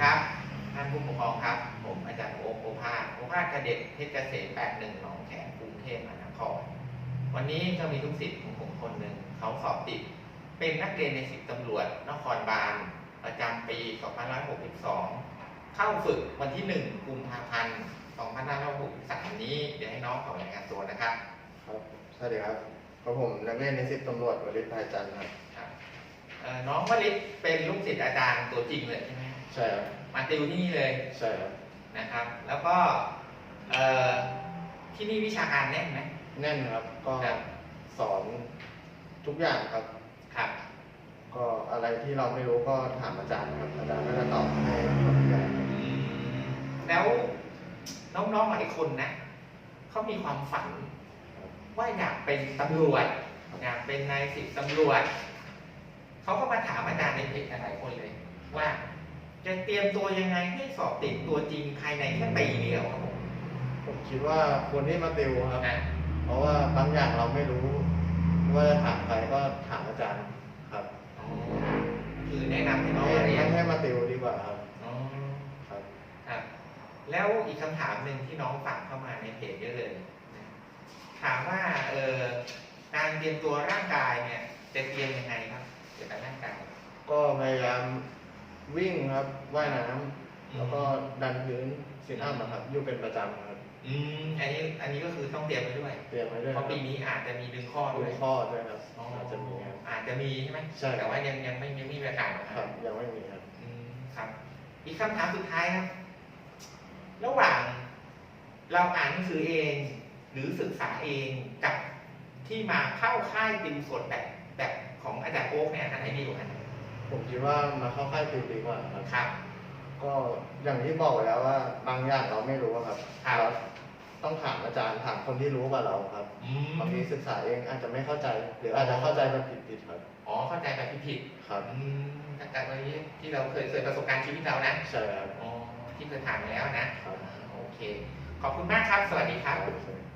ครับ ท่านผู้ปกครองครับ ผมอาจารย์โอ๊คโอภาสโอภาสกระเด็ดเพชรเกษม81หนองแขมกรุงเทพมหานคร วันนี้ก็มีลูกศิษย์ของผมคนหนึ่งเขาสอบติด เป็นนักเรียนในสิบตำรวจนครบาลประจำปี 2562 เข้าฝึกวันที่ 1 กุมภาพันธ์ 2563 นี้ เดี๋ยวให้น้องเขารายงานตัวนะครับครับสวัสดีครับกระผมนักเรียนในสิบตำรวจวริศภายจันทร์ครับครับเอ่อน้องวลิศเป็นลูกศิษย์อาจารย์ตัวจริงเลยใช่ไหม ใช่ครับมาติวที่นี่เลยใช่ครับนะครับ แล้วก็เอ่อที่นี่วิชาการแน่นไหม แน่นครับก็ครับ สอนทุกอย่างครับ ครับ ก็อะไรที่เราไม่รู้ก็ถามอาจารย์ครับอาจารย์ก็จะตอบให้หมดทุกอย่างครับแล้วน้องๆหลายคนนะเขามีความฝัน ว่าอยากเป็นตำรวจ อยากเป็นนายสิบตำรวจเขาก็มาถามอาจารย์ในเพจกันหลายคนเลย ว่า จะเตรียมตัวยังไงให้สอบติดตัวจริงภายในแค่ปีเดียวครับผมผมคิดว่าคนที่มาติวครับนะเพราะว่าบางอย่างเราไม่รู้ ว่าจะถามใครก็ถามอาจารย์ครับคือแนะนำให้น้องให้มาเรียนให้มาติวดีกว่าครับอ๋อ ครับ ครับแล้วอีกคำถามหนึ่งที่น้องฝากเข้ามาในเพจเยอะเลยนะถามว่าเออการเตรียมตัวร่างกายเนี่ย จะเตรียมยังไงครับเกี่ยวกับร่างกายก็พยายาม วิ่งครับว่ายน้ำแล้วก็ดันพื้นสินอัพครับอยู่เป็นประจำครับอืมอันนี้อันนี้ก็คือต้องเตรียมไว้ด้วย เตรียมไว้ด้วยเพราะปีนี้อาจจะมีดึงข้อดูด้วยข้อด้วยครับอ๋ออาจจะมีครับ อาจจะมีใช่ไหมใช่ แต่ว่ายังยังไม่ยังไม่มีประกาศออกมา ครับยังไม่มีครับ อืมครับ อีกคำถามสุดท้ายครับ ระหว่างเราอ่านหนังสือเอง หรือศึกษาเองกับที่มาเข้าค่ายติวสดแบบแบบของอาจารย์โอ๊คเนี่ยอันไหนดีกว่ากัน ผมคิดว่ามาเข้าค่ายติวดีกว่าครับ ครับ ก็อย่างที่บอกไว้แล้วว่าบางอย่างเราไม่รู้อะครับครับ เราต้องถามอาจารย์ถามคนที่รู้กว่าเราครับอืมบางทีศึกษาเองอาจจะไม่เข้าใจ หรืออาจจะเข้าใจแบบผิดๆครับอ๋อเข้าใจแบบผิดครับๆอืมจากการที่ที่เราเคยเคยประสบการณ์ชีวิตเรานะใช่ครับอ๋อที่เคยถามมาแล้วนะครับ โอเค ขอบคุณมากครับ สวัสดีครับ ครับ